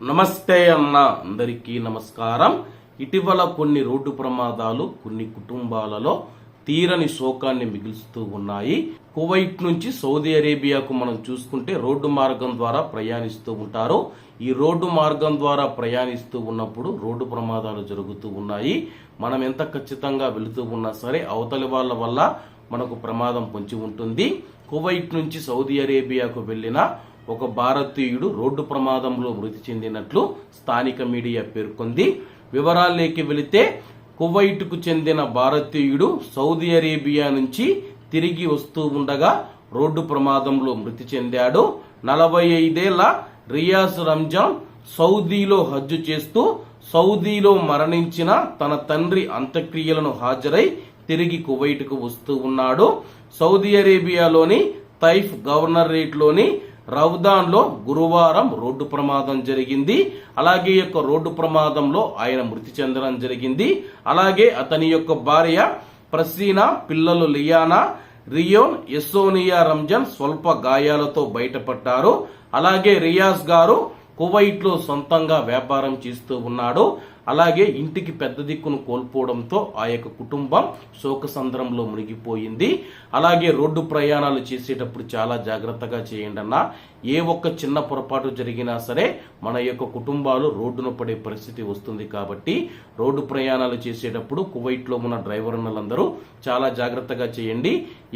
నమస్తే అన్న అందరికీ నమస్కారం. ఇటీవల కొన్ని రోడ్డు ప్రమాదాలు కొన్ని కుటుంబాలలో తీరని శోకాన్ని మిగులుస్తూ ఉన్నాయి. కువైట్ నుంచి సౌదీ అరేబియాకు మనం చూసుకుంటే రోడ్డు మార్గం ద్వారా ప్రయాణిస్తూ ఉంటారు. ఈ రోడ్డు మార్గం ద్వారా ప్రయాణిస్తూ ఉన్నప్పుడు రోడ్డు ప్రమాదాలు జరుగుతూ ఉన్నాయి. మనం ఎంత ఖచ్చితంగా వెళుతూ ఉన్నా సరే అవతలి వాళ్ళ వల్ల మనకు ప్రమాదం పొంచి ఉంటుంది. కువైట్ నుంచి సౌదీ అరేబియాకు వెళ్ళిన ఒక భారతీయుడు రోడ్డు ప్రమాదంలో మృతి చెందినట్లు స్థానిక మీడియా పేర్కొంది. వివరాల్లోకి వెళితే కువైట్కు చెందిన భారతీయుడు సౌదీ అరేబియా నుంచి తిరిగి వస్తూ ఉండగా రోడ్డు ప్రమాదంలో మృతి చెందాడు. నలభై ఐదేళ్ళ రియాజ్ రంజాన్ సౌదీలో హజ్జు చేస్తూ సౌదీలో మరణించిన తన తండ్రి అంత్యక్రియలను హాజరై తిరిగి కువైట్కు వస్తూ ఉన్నాడు. సౌదీ అరేబియాలోని తైఫ్ గవర్నరేట్లోని రౌదాన్లో గురువారం రోడ్డు ప్రమాదం జరిగింది. అలాగే యొక్క రోడ్డు ప్రమాదంలో ఆయన మృతి చెందడం జరిగింది. అలాగే అతని యొక్క భార్య ప్రసీనా పిల్లలు లియానా రియోన్ ఎస్సోనియా రంజాన్ స్వల్ప గాయాలతో బయటపడ్డారు. అలాగే రియాజ్ గారు కువైట్లో సొంతంగా వ్యాపారం చేస్తూ ఉన్నాడు. అలాగే ఇంటికి పెద్ద దిక్కును కోల్పోవడంతో ఆ యొక్క కుటుంబం శోకసంద్రంలో మునిగిపోయింది. అలాగే రోడ్డు ప్రయాణాలు చేసేటప్పుడు చాలా జాగ్రత్తగా చేయండి అన్న. ఏ ఒక్క చిన్న పొరపాటు జరిగినా సరే మన యొక్క కుటుంబాలు రోడ్డున పడే పరిస్థితి వస్తుంది కాబట్టి రోడ్డు ప్రయాణాలు చేసేటప్పుడు కువైట్లో ఉన్న డ్రైవర్ అన్నలందరూ చాలా జాగ్రత్తగా చేయండి.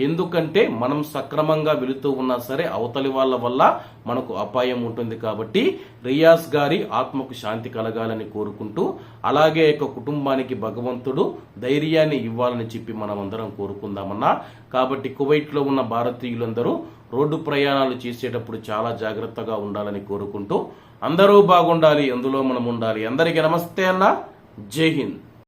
ఎందుకంటే మనం సక్రమంగా వెళుతూ ఉన్నా సరే అవతలి వాళ్ళ వల్ల మనకు అపాయం ఉంటుంది కాబట్టి రియాజ్ గారి ఆత్మకు శాంతి కలగాలని కోరుకుంటూ అలాగే యొక్క కుటుంబానికి భగవంతుడు ధైర్యాన్ని ఇవ్వాలని చెప్పి మనం అందరం కోరుకుందామన్నా. కాబట్టి కువైట్లో ఉన్న భారతీయులందరూ రోడ్డు ప్రయాణాలు చేసేటప్పుడు చాలా జాగ్రత్తగా ఉండాలని కోరుకుంటూ అందరూ బాగుండాలి అందులో మనం ఉండాలి. అందరికీ నమస్తే అన్న. జై హింద్.